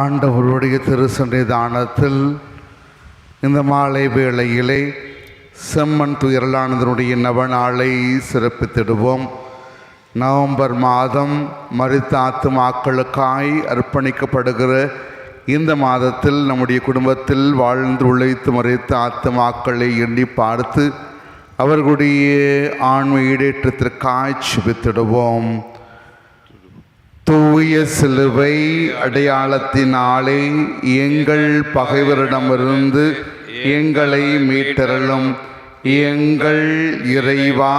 ஆண்டவருடைய திருசன்னிதானத்தில் இந்த மாலை வேளையிலே செம்மன் துயரலானதனுடைய நவநாளை சிறப்பித்திடுவோம். நவம்பர் மாதம் மரித்த ஆத்துமாக்களுக்காய் அர்ப்பணிக்கப்படுகிற இந்த மாதத்தில் நம்முடைய குடும்பத்தில் வாழ்ந்து உழைத்து மறைத்த ஆத்துமாக்களை எண்ணி பார்த்து அவர்களுடைய ஆண்மை ஈடேற்றத்திற்காய் செபித்திடுவோம். தூய சிலுவை அடையாளத்தினாலே எங்கள் பகைவரிடமிருந்து எங்களை மீட்டரலும் எங்கள் இறைவா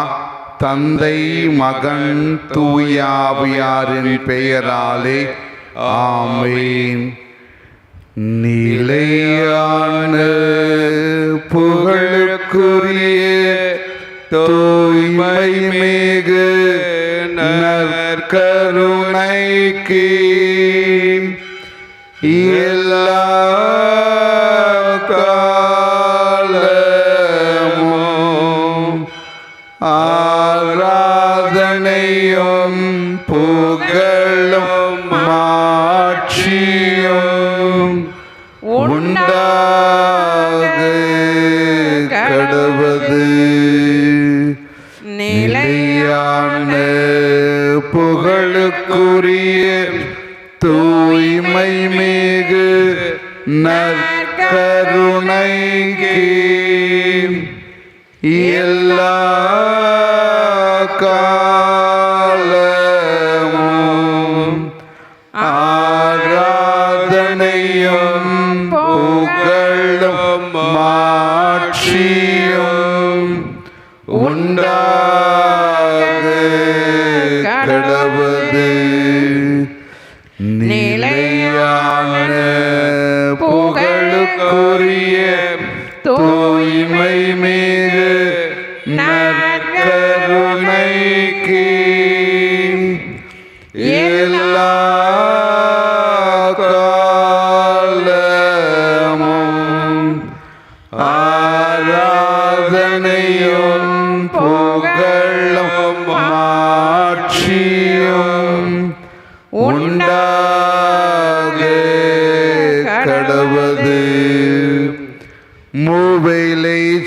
தந்தை மகன் தூயாவியாரின் பெயராலே ஆமேன். நிலையான புகழுக்குரிய தூய்மை மிகு நற்கருணைக்கு எல்லா உண்டாகு.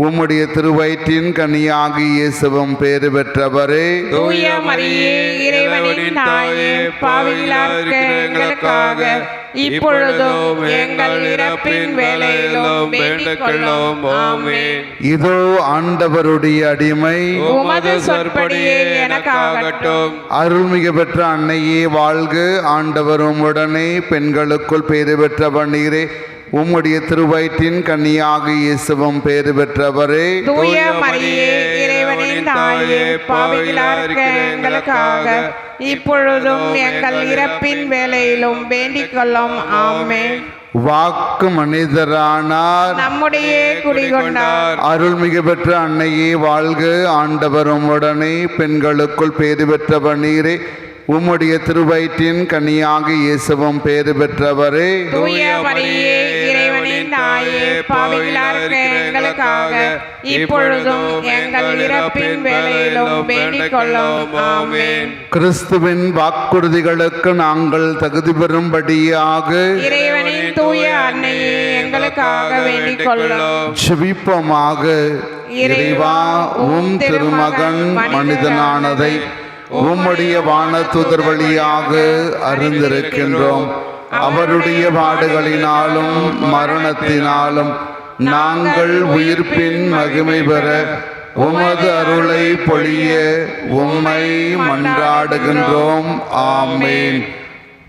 உம்முடைய திருவயிற்றின் கனியாகி இயேசுவும் பேறு பெற்றவரே. தூய மரியே இறைவனின் தாயே எங்களுக்காக இப்பொழுதும் எங்கள் இறப்பின் வேளையிலும் வேண்டிக் கொள்ளும். ஆமென். இதோ ஆண்டவருடைய அடிமை. உமது சொற்படியே எனக்காகட்டும். அருள்மிகு பெற்ற அன்னையே வாழ்க. ஆண்டவர் உம்முடனே பெண்களுக்குள் பேறு பெற்றவர் நீரே. உம்முடைய திருவயிற்றின் கன்னியாக இயேசுவும் பேறு பெற்றவரே. தூய மரியே இறைவனின் தாயே பாவிகளார்க்க எங்களுக்காக இப்பொழுதும் எங்கள் இறப்பின் வேளையிலும் வேண்டிக் கொள்ளும். ஆமென். வாக்கு மனிதரானார். நம்முடைய குடிகொண்டார். அருள்மிகு பெற்ற அன்னையே வாழ்க. ஆண்டவர் உம்முடனே பெண்களுக்குள் பேறு பெற்றவர் நீரே. உம்முடைய திருவயிற்றின் கன்னியாக இயேசுவும் பேறு பெற்றவரே. கிறிஸ்துவின் வாக்குறுதிகளுக்கு நாங்கள் தகுதி பெறும்படியாக இறைவனின் தூய அன்னையே எங்களுக்காக வேண்டிக் கொள்ளும் ஜெபிப்போமாக இறைவா உம் திருமகன் மனிதனானதை உம்முடைய வானத்துதர் வழியாக அறிந்திருக்கின்றோம். அவருடைய பாடுகளினாலும் மரணத்தினாலும் நாங்கள் உயிர்ப்பின் மகிமை பெற உமது அருளை பொழிய உம்மை மன்றாடுகின்றோம். ஆமேன்.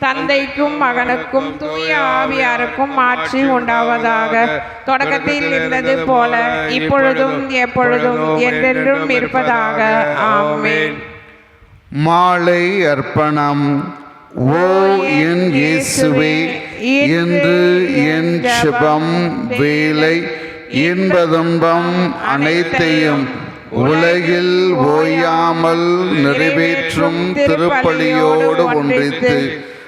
தந்தைக்கும் மகனுக்கும் தூய ஆவியாருக்கும் ஆட்சி உண்டாவதாக. தொடக்கத்தில் இருந்தது போல இப்பொழுதும் எப்பொழுதும் என்றென்றும் இருப்பதாக. ஆமென். மாலை அர்ப்பணம். ஓ என் இயேசுவே என்று என் செபம் வேலை இன்பதுன்பம் அனைத்தையும் உலகில் ஓயாமல் நிறைவேற்றும் திருப்பலியோடு ஒன்றித்து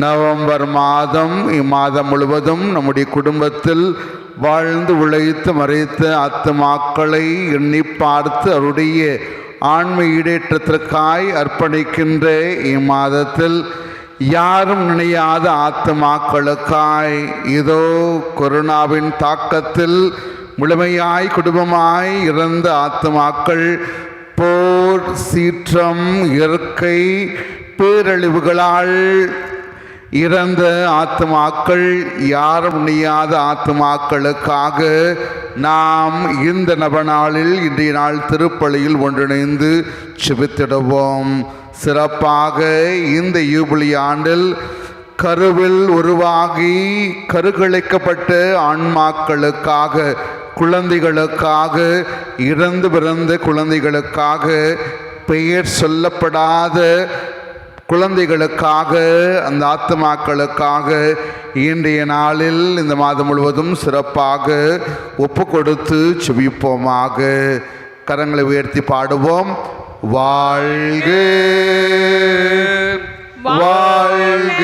நவம்பர் மாதம் இம்மாதம் முழுவதும் நம்முடைய குடும்பத்தில் வாழ்ந்து உழைத்து மறைத்த ஆத்துமாக்களை எண்ணி பார்த்து அவருடைய ஆண்மை ஈடேற்றத்திற்காய் அர்ப்பணிக்கின்ற இம்மாதத்தில் யாரும் நினையாத ஆத்துமாக்களுக்காய் இதோ கொரோனாவின் தாக்கத்தில் முழுமையாய் குடும்பமாய் இறந்த ஆத்துமாக்கள் போர் சீற்றம் இயற்கை பேரழிவுகளால் இறந்த ஆத்துமாக்கள் யாரும் முடியாத ஆத்துமாக்களுக்காக நாம் இந்த நவநாளில் இன்றைய நாள் திருப்பலியில் ஒன்றிணைந்து செபித்திடுவோம். சிறப்பாக இந்த யூபிலி ஆண்டில் கருவில் உருவாகி கருக்கலைக்கப்பட்ட ஆன்மாக்களுக்காக குழந்தைகளுக்காக இறந்து பிறந்த குழந்தைகளுக்காக பெயர் சொல்லப்படாத குழந்தைகளுக்காக அந்த ஆத்மாக்களுக்காக இன்றைய நாளில் இந்த மாதம் முழுவதும் சிறப்பாக ஒப்பு கொடுத்து செபிப்போமாக. கரங்களை உயர்த்தி பாடுவோம். வாழ்க. வாழ்க.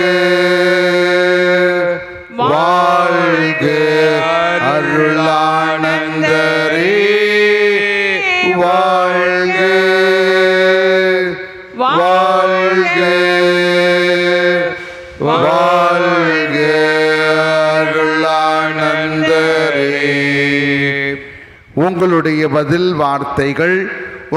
பதில் வார்த்தைகள்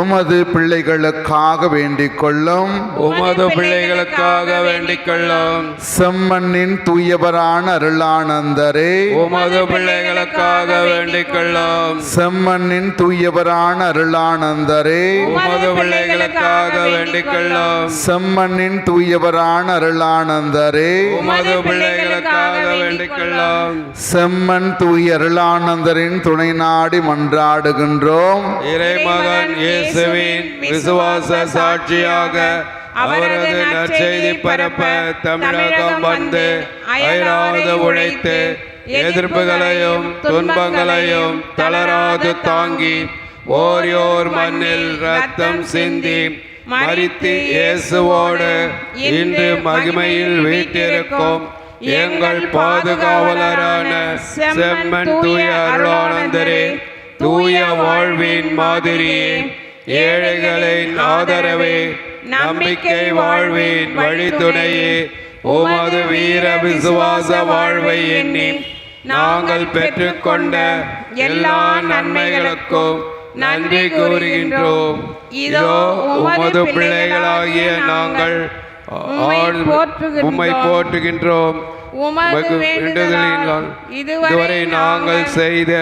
உமது பிள்ளைகளுக்காக வேண்டிக் கொள்ளும் உமது பிள்ளைகளுக்காக வேண்டிக் கொள்ளும் செம்மண்ணின் தூயவரான அருளானந்தரே. உமது பிள்ளைகளுக்காக வேண்டிக் கொள்ளும் செம்மண்ணின் தூயவரான அருளானந்தரே. உமது பிள்ளைகளுக்காக வேண்டிக் கொள்ளும் செம்மண்ணின் தூயவரான அருளானந்தரே. உமது பிள்ளைகளுக்காக வேண்டிக் கொள்ளும் செம்மன் தூய அருளானந்தரின் துணை நாடி மன்றாடுகின்றோம். இறைமகன் இயேசுவின் விசுவாச சாட்சியாக அவரது நற்செய்தி பரப்ப தமிழகம் வந்து அயராது உழைத்து எதிர்ப்புகளையும் துன்பங்களையும் தளராது தாங்கி ஓரியோர் மண்ணில் ரத்தம் சிந்தி மறித்து இயேசுவோடு இன்று மகிமையில் வீட்டிருக்கும் எங்கள் பாதுகாவலரான செம்மன் தூய அருளானந்தரே தூய வாழ்வின் மாதிரியே ஏழைகளின் ஆதரவே நம்பிக்கை வாழ்வின் வழித்துணையே உமது வீர விசுவாச வாழ்வை எண்ணி நாங்கள் பெற்றுக்கொண்ட எல்லா நன்மைகளுக்கும் நன்றி கூறுகின்றோம். இதோ உமது பிள்ளைகளாகிய நாங்கள் உம்மை போற்றுகின்றோம். இதுவரை நாங்கள் செய்த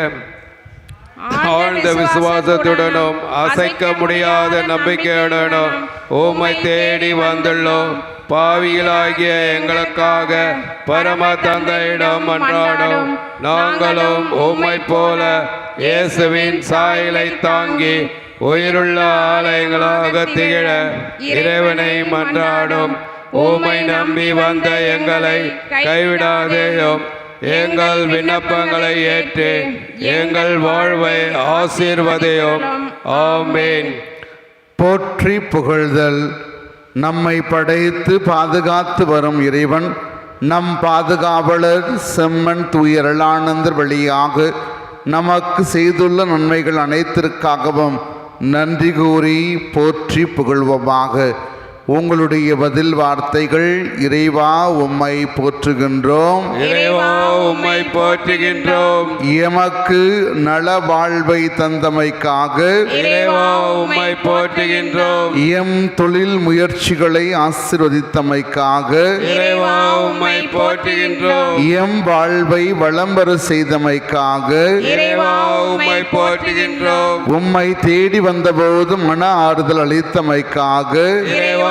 ஆழ்ந்த விசுவாசத்துடனும் அசைக்க முடியாத நம்பிக்கையுடனும் உம்மை தேடி வந்துள்ளோம். பாவிகளாகிய எங்களுக்காக பரம தந்தையிடம் அன்றாடும் நாங்களும் உம்மை போல இயேசுவின் சாயலை தாங்கி உயிருள்ள ஆலயங்களாக திகழ இறைவனை மன்றாடும். உம்மை நம்பி வந்த எங்களை கைவிடாதேயும். எங்கள் விண்ணப்பங்களை ஏற்று எங்கள் வாழ்வை ஆசீர்வதையும். ஆமேன். போற்றி புகழ்தல். நம்மை படைத்து பாதுகாத்து வரும் இறைவன். நம் பாதுகாவலர் செம்மன் தூயரளானந்தர் வழியாக நமக்கு செய்துள்ள நன்மைகள் அனைத்திற்காகவும் நன்றி கூறி போற்றி புகழ்வோமாக. உங்களுடைய பதில் வார்த்தைகள் இறைவா உம்மை போற்றுகின்றோம். இறைவா உம்மை போற்றுகின்றோம். எமக்கு நல வாழ்வை தந்தமைக்காக இறைவா உம்மை போற்றுகின்றோம். எம் தொழில் முயற்சிகளை ஆசிர்வதித்தமைக்காக இறைவா உம்மை போற்றுகின்றோம். எம் வாழ்வை வளம்பெற செய்தமைக்காக இறைவா உம்மை போற்றுகின்றோம். உம்மை தேடி வந்தபோது மன ஆறுதல் அளித்தமைக்காக இறைவா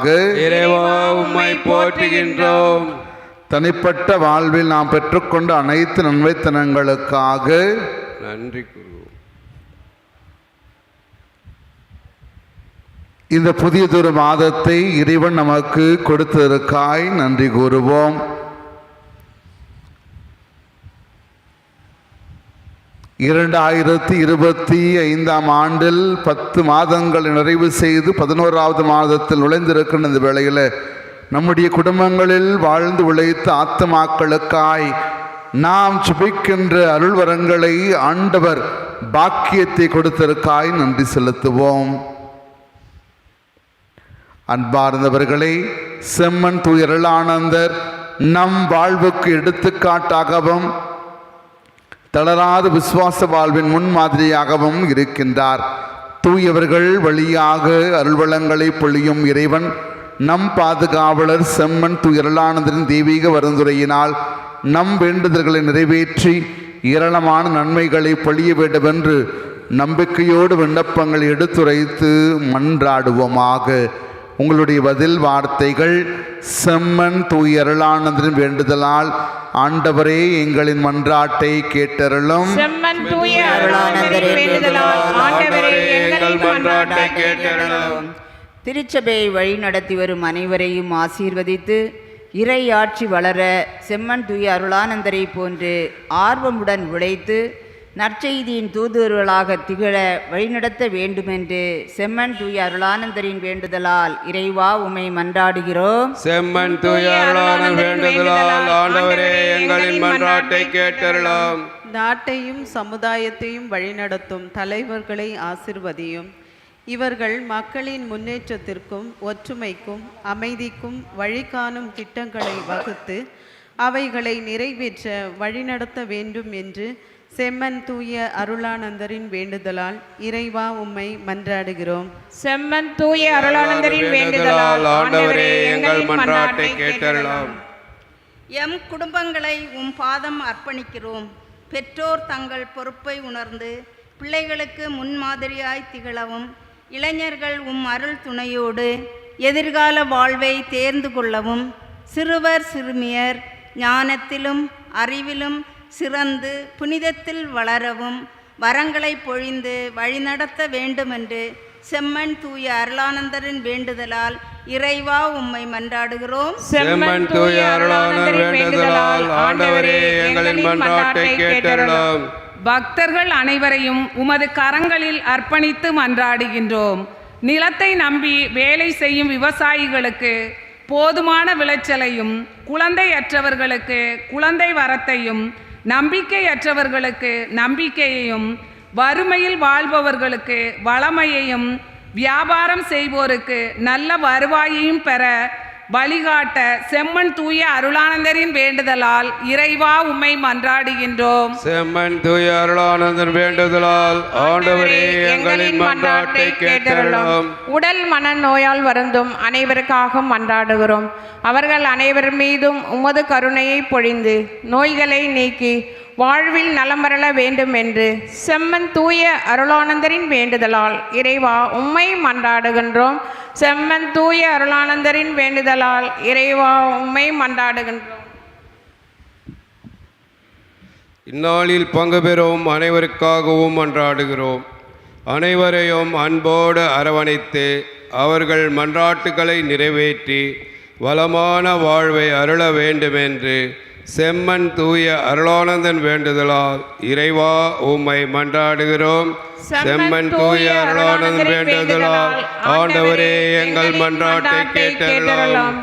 இறைவா உம்மை போற்றுகின்றோம். தனிப்பட்ட வாழ்வில் நாம் பெற்றுக்கொண்ட அனைத்து நன்மைத்தனங்களுக்காக நன்றி கூறுவோம் இந்த புதியதொரு மாதத்தை இறைவன் நமக்கு கொடுத்ததற்காய் நன்றி கூறுவோம். இரண்டாயிரத்தி இருபத்தி ஐந்தாம் ஆண்டில் பத்து மாதங்கள் நிறைவு செய்து பதினோராவது மாதத்தில் நுழைந்திருக்கின்ற இந்த வேளையில் நம்முடைய குடும்பங்களில் வாழ்ந்து உழைத்த ஆத்துமாக்களுக்காய் நாம் சுபிக்கின்ற அருள்வரங்களை ஆண்டவர் பாக்கியத்தை கொடுத்திருக்காய் நன்றி செலுத்துவோம். அன்பார்ந்தவர்களே செம்மன் துயரலானந்தர் நம் வாழ்வுக்கு எடுத்துக்காட்டாகவும் தளராத விசுவாச வாழ்வின் முன்மாதிரியாகவும் இருக்கின்றார். தூயவர்கள் வழியாக அருள்வளங்களை பொழியும் இறைவன் நம் பாதுகாவலர் செம்மன் துயரலானந்தரின் தெய்வீக வருந்துரையினால் நம் வேண்டுதல்களை நிறைவேற்றி ஏராளமான நன்மைகளை பொழிய வேண்டுமென்று நம்பிக்கையோடு விண்ணப்பங்களை எடுத்துரைத்து மன்றாடுவோமாக. உங்களுடைய பதில் வார்த்தைகள் செம்மன் தூய் அருளானந்தரின் வேண்டுதலால் ஆண்டவரே எங்களின் மன்றாட்டை கேட்டருளும். செம்மன் தூய அருளானந்தரின் வேண்டுதலால் ஆண்டவரே எங்கள் மன்றாட்டை கேட்டருளும். திருச்சபையை வழி நடத்தி வரும் அனைவரையும் ஆசீர்வதித்து இறை ஆட்சி வளர செம்மன் தூய அருளானந்தரை போன்று ஆர்வமுடன் உழைத்து நற்செய்தியின் தூதுவர்களாக திகழ வழிநடத்த வேண்டுமென்று செம்மன் தூய அருளானந்தரின் வேண்டுதலால் இறைவா உமை மன்றாடுகிறோம். செம்மன் தூய அருளான வேண்டுதலால் ஆண்டவரே எங்களின் மன்றாட்டை கேட்டருளாம். நாட்டையும் சமுதாயத்தையும் வழிநடத்தும் தலைவர்களை ஆசிர்வதியும். இவர்கள் மக்களின் முன்னேற்றத்திற்கும் ஒற்றுமைக்கும் அமைதிக்கும் வழிகாணும் திட்டங்களை வகுத்து அவைகளை நிறைவேற்ற வழிநடத்த வேண்டும் என்று செம்மன் தூய அருளானந்தரின் வேண்டுதலால் இறைவா உம்மை மன்றாடுகிறோம். செம்மன் தூய அருளானந்தரின் வேண்டுதலால் ஆண்டவரே எங்கள் மன்றாட்டை கேட்டருளும். எம் குடும்பங்களை உம் பாதம் அர்ப்பணிக்கிறோம். பெற்றோர் தங்கள் பொறுப்பை உணர்ந்து பிள்ளைகளுக்கு முன்மாதிரியாய் திகழவும் இளைஞர்கள் உம் அருள் துணையோடு எதிர்கால வாழ்வை தேர்ந்து கொள்ளவும் சிறுவர் சிறுமியர் ஞானத்திலும் அறிவிலும் சிறந்து புனிதத்தில் வளரவும் வரங்களை பொழிந்து வழிநடத்த வேண்டுமென்று செம்மன் தூய அருளானந்தரின் வேண்டுதலால் இறைவா உம்மை மன்றாடுகிறோம். செம்மன் தூய அருளானந்தர் வேண்டுதலால் ஆண்டவரே எங்களின் மன்றாட்டை கேட்டருளாம். பக்தர்கள் அனைவரையும் உமது கரங்களில் அர்ப்பணித்து மன்றாடுகின்றோம். நிலத்தை நம்பி வேலை செய்யும் விவசாயிகளுக்கு போதுமான விளைச்சலையும் குழந்தையற்றவர்களுக்கு குழந்தை வரத்தையும் நம்பிக்கையற்றவர்களுக்கு நம்பிக்கையையும் வறுமையில் வாழ்பவர்களுக்கு வளமையையும் வியாபாரம் செய்வோருக்கு நல்ல வருவாயையும் பெற வழிகாட்ட செம்மன் தூய அருளானந்தரின் வேண்டுதலால் இறைவா உம்மை மன்றாடுகின்றோம். செம்மன் தூய அருளானந்தர் வேண்டுதலால் ஆண்டவரே எங்களின் மன்றாட்டை கேட்டருளாம். உடல் மனநோயால் வருந்தும் அனைவருக்காக மன்றாடுகிறோம். அவர்கள் அனைவர் மீதும் உமது கருணையை பொழிந்து நோய்களை நீக்கி வாழ்வில் நலம் வரல வேண்டும் என்று செம்மன் தூய அருளானந்தரின் வேண்டுதலால் இறைவா உம்மை மன்றாடுகின்றோம். செம்மன் தூய அருளானந்தரின் வேண்டுதலால் இறைவா உம்மை மன்றாடுகின்றோம். இந்நாளில் பங்கு பெறும் அனைவருக்காகவும் மன்றாடுகிறோம். அனைவரையும் அன்போடு அரவணைத்து அவர்கள் மன்றாட்டுகளை நிறைவேற்றி வளமான வாழ்வை அருள வேண்டுமென்று செம்மன் தூய அருளானந்தன் வேண்டுதலால் இறைவா உம்மை மன்றாடுகிறோம். செம்மன் தூய அருளானந்தன் வேண்டுதலால் ஆண்டவரே எங்கள் மன்றாட்டை கேட்டருளும்.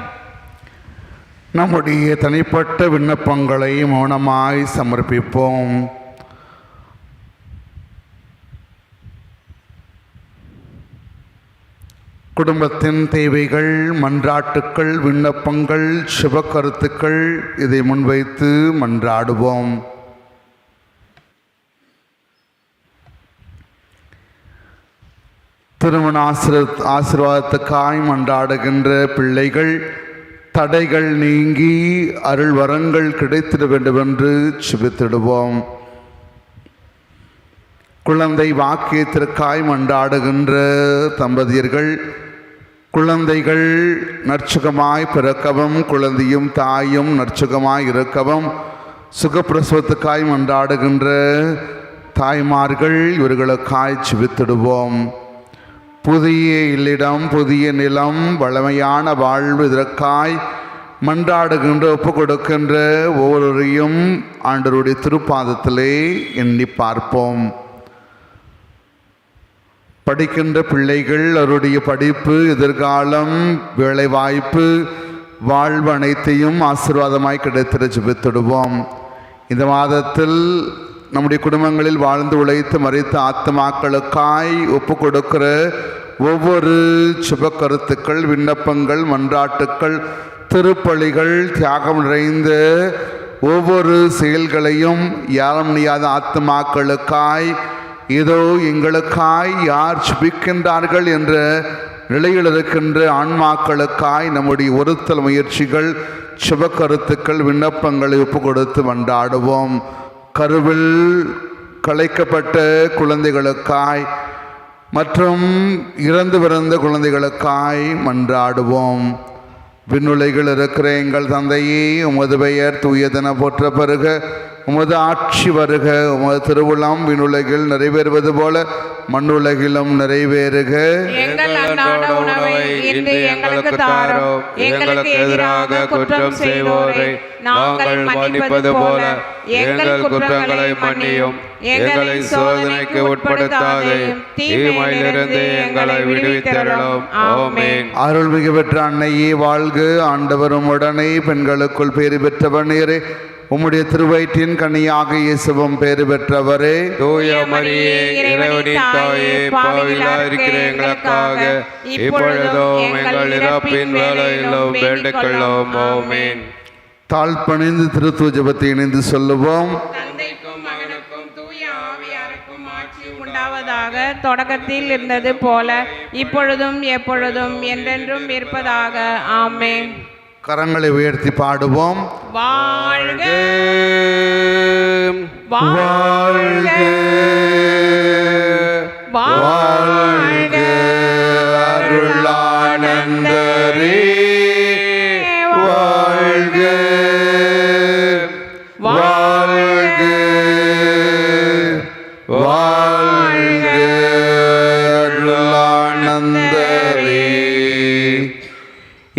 நம்முடைய தனிப்பட்ட விண்ணப்பங்களை மௌனமாய் சமர்ப்பிப்போம். குடும்பத்தின் தேவைகள் மன்றாட்டுக்கள் விண்ணப்பங்கள் சுப கருத்துக்கள் இதை முன்வைத்து மன்றாடுவோம். திருமண ஆசிர ஆசீர்வாதத்துக்காய் மன்றாடுகின்ற பிள்ளைகள் தடைகள் நீங்கி அருள் வரங்கள் கிடைத்திட வேண்டும் என்று சுபித்திடுவோம். குழந்தை வாக்கியத்திற்காய் மன்றாடுகின்ற தம்பதியர்கள் குழந்தைகள் நற்சுகமாய் பிறக்கவும் குழந்தையும் தாயும் நற்சுகமாய் இருக்கவும் சுகப்பிரசவத்துக்காய் மன்றாடுகின்ற தாய்மார்கள் இவர்களுக்காய் சிவித்திடுவோம். புதிய இல்லிடம் புதிய நிலம் வளமையான வாழ்வு இதற்காய் மன்றாடுகின்ற ஒப்பு கொடுக்கின்ற ஒவ்வொருவரையும் ஆண்டவருடைய திருப்பாதத்திலே எண்ணி பார்ப்போம். படிக்கின்ற பிள்ளைகள் அவருடைய படிப்பு எதிர்காலம் வேலைவாய்ப்பு வாழ்வு அனைத்தையும் ஆசீர்வாதமாய் கிடைத்திட ஜெபித்திடுவோம். இந்த மாதத்தில் நம்முடைய குடும்பங்களில் வாழ்ந்து உழைத்து மறித்த ஆத்மாக்களுக்காய் ஒப்பு கொடுக்கிற ஒவ்வொரு சுப கருத்துக்கள் விண்ணப்பங்கள் மன்றாட்டுக்கள் திருப்பலிகள் தியாகம் நிறைந்த ஒவ்வொரு செயல்களையும் யாரும் முடியாத ஆத்மாக்களுக்காய் இதோ எங்களுக்காய் யார் சுபிக்கின்றார்கள் என்ற நிலையில் இருக்கின்ற ஆன்மாக்களுக்காய் நம்முடைய ஒருத்தல் முயற்சிகள் சுபக்கருத்துக்கள் விண்ணப்பங்களை ஒப்பு கொடுத்து வண்டாடுவோம் கருவில் கலைக்கப்பட்ட குழந்தைகளுக்காய் மற்றும் இறந்து பிறந்த குழந்தைகளுக்காய் மன்றாடுவோம். விண்ணுலைகள் இருக்கிற எங்கள் தந்தையே உமது பெயர் தூயதன போற்ற பெருக உமது ஆட்சி வருக உமது திருவுளம் விண்ணுலகில் நிறைவேறுவது போல மண்ணுலகிலும் நிறைவேறுக. எங்களுக்கு எதிராக குற்றம் செய்வோரை நாங்கள் மன்னிப்பது போல எங்கள் குற்றங்களை மன்னியும். எங்களை சோதனைக்கு உட்படுத்தாதையும் தீமையிலிருந்து எங்களை விடுவித்தரலும் ஆமென். அருள்மிகு பெற்ற அன்னையே வாழ்க. ஆண்டவரும் உடனே பெண்களுக்குள் பேறு பெற்றவர் நீரே உம்முடைய திருவயிற்றின் கனியாக இயேசுவும் பேறு பெற்றவரே. தூய மரியே இறைவனின் தாயே பாவிலா இருக்கிற எங்களுக்காக. இப்பொழுதும் எங்கள் இறப்பின் வேலையிலும் வேண்டுக்கொள்ளும் ஆமென். தாழ்பணிந்து திருத்துவ ஜெபத்தை இணைந்து சொல்லுவோம். தந்தைக்கும் மகனுக்கும் தூய ஆவியாருக்கும் ஆட்சி உண்டாவதாக தொடக்கத்தில் இருந்தது போல இப்பொழுதும் எப்பொழுதும் என்றென்றும் இருப்பதாக. ஆமென். கரங்களை உயர்த்தி பாடுவோம். வாழ்க. வாழ்க. வாழ்க. அருளானந்தரே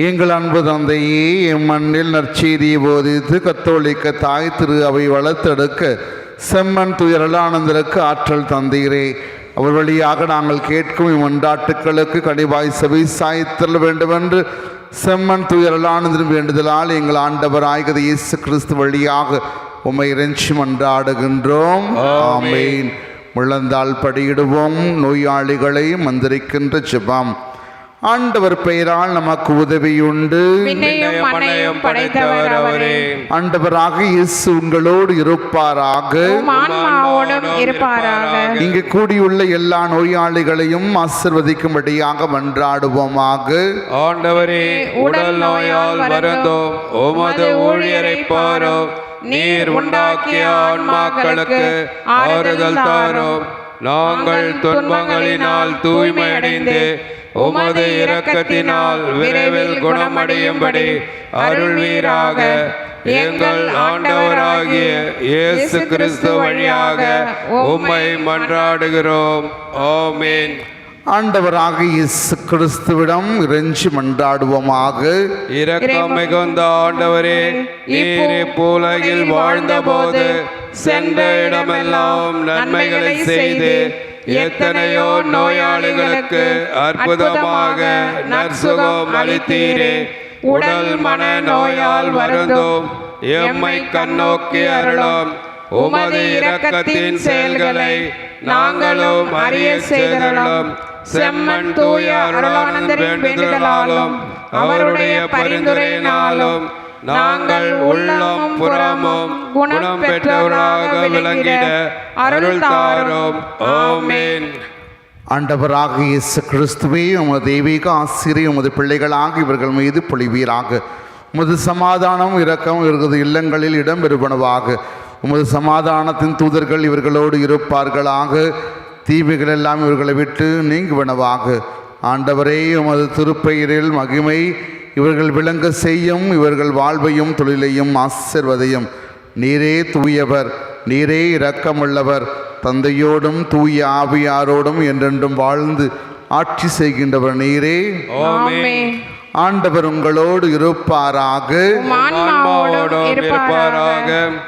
எங்கள் அன்பு தந்தையே எம் மண்ணில் நற்செய்தியை போதித்து கத்தோலிக்க தாய் திரு அவை வளர்த்தெடுக்க செம்மன் துயரலானந்தருக்கு ஆற்றல் தந்தீரே. அவர் வழியாக நாங்கள் கேட்கும் இம்மண்டாட்டுக்களுக்கு கனிவாய் செவி சாய்த்தல் வேண்டுமென்று செம்மன் துயரலானந்தன் வேண்டுதலால் எங்கள் ஆண்டவர் ஆய்கத இயேசு கிறிஸ்து வழியாக உம்மை இறைஞ்சி மன்றாடுகின்றோம். ஆமேன். முழந்தால் படியிடுவோம். நோயாளிகளை மந்திரிக்கின்ற ஜெபம். ஆண்டவர் பெயரால் நமக்கு படைத்தவர் அவரே. ஆண்டவராக இயேசு உங்களோடு இருப்பாராக. இங்கு கூடியுள்ள எல்லா நோயாளிகளையும் ஆசிர்வதிக்கும்படியாக மன்றாடுவோமாக. ஆண்டவரே உடல் நோயால் வருந்தோம். உமது ஊழியரை பாரும். நீர் உண்டாக்கிய ஆன்மாக்களுக்கு ஆறுதல் தாரும். நாங்கள் துன்பங்களினால் தூய்மையடைந்து உமது இரக்கத்தினால் விரைவில் குணமடையும்படி அருள்வீராக. எங்கள் ஆண்டவராகிய இயேசு கிறிஸ்து வழியாக உம்மை மன்றாடுகிறோம். ஆமென். ஆண்டவராக இயேசு கிறிஸ்துவிடம் இறைஞ்சி மன்றாடுவோமாக. இரக்கம் மிகுந்த ஆண்டவரே நீர் இப்பூலகில் வாழ்ந்தபோது சென்ற இடமெல்லாம் நன்மைகளை செய்து எத்தனையோ நோயாளிகளுக்கு அற்புதமாக நற்சுகம் அளித்தீரே. உடல் மன நோயால் வருந்தும். எம்மை கண்ணோக்கி அருளும். உமது இரக்கத்தின் செயல்களை நாங்களும் அறிய செய்தருளும். செம்மன் தூய அருளானந்தரின் வேண்டுதலாலும் அவருடைய பரிந்துரையினாலும் நாங்கள் உள்ளம் புறமும் குணம் பெற்றவராக விளங்கிட அருள் தாரும். ஆமென். ஆண்டவராக இயேசு கிறிஸ்துவே உமது தெய்வீக ஆசிரியர் உமது பிள்ளைகளாக இவர்கள் மீது பொழிவீராக. உமது சமாதானம் இரக்கம் இவர்களது இல்லங்களில் இடம்பெறுவனவாக உமது சமாதானத்தின் தூதர்கள் இவர்களோடு இருப்பார்களாக. தீமைகள் எல்லாம் இவர்களை விட்டு நீங்குவனவாக. ஆண்டவரே உமது திருப்பெயரில் மகிமை இவர்கள் விளங்க செய்யும் இவர்கள் வாழ்வையும் தொழிலையும் ஆசிர்வதையும். நீரே தூயவர் நீரே இரக்கமுள்ளவர். தந்தையோடும் தூய ஆவியாரோடும் என்றென்றும் வாழ்ந்து ஆட்சி செய்கின்றவர் நீரே. ஆண்டவர் உங்களோடு இருப்பாராக உம் ஆன்மாவோடும் ஆன்மாவோடும் இருப்பாராக இருப்பாராக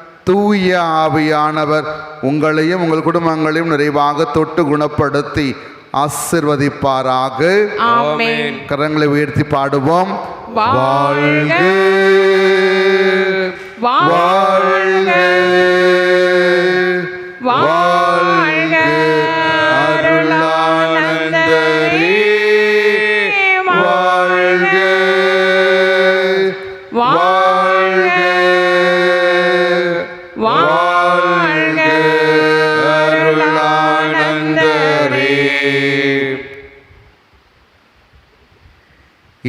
தூய ஆவியானவர் உங்களையும் உங்கள் குடும்பங்களையும் நிறைவாக தொட்டு குணப்படுத்தி ஆசிர்வதிப்பாராக. கரங்களை உயர்த்தி பாடுவோம். வாழ்க. வாழ்க. வாழ்க.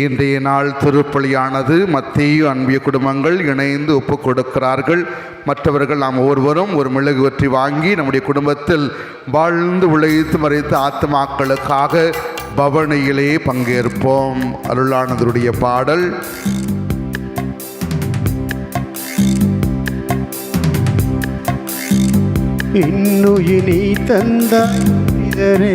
இன்றைய நாள் திருப்பலியானது மத்திய அன்பிய குடும்பங்கள் இணைந்து ஒப்புக் கொடுக்கிறார்கள். மற்றவர்கள் நாம் ஒவ்வொருவரும் ஒரு மிளகு வற்றி வாங்கி நம்முடைய குடும்பத்தில் வாழ்ந்து உழைத்து மறைத்து ஆத்மாக்களுக்காக பவனியிலே பங்கேற்போம். அருளானதருடைய பாடல். இன்னுயிர் நீ தந்தாய் இதரே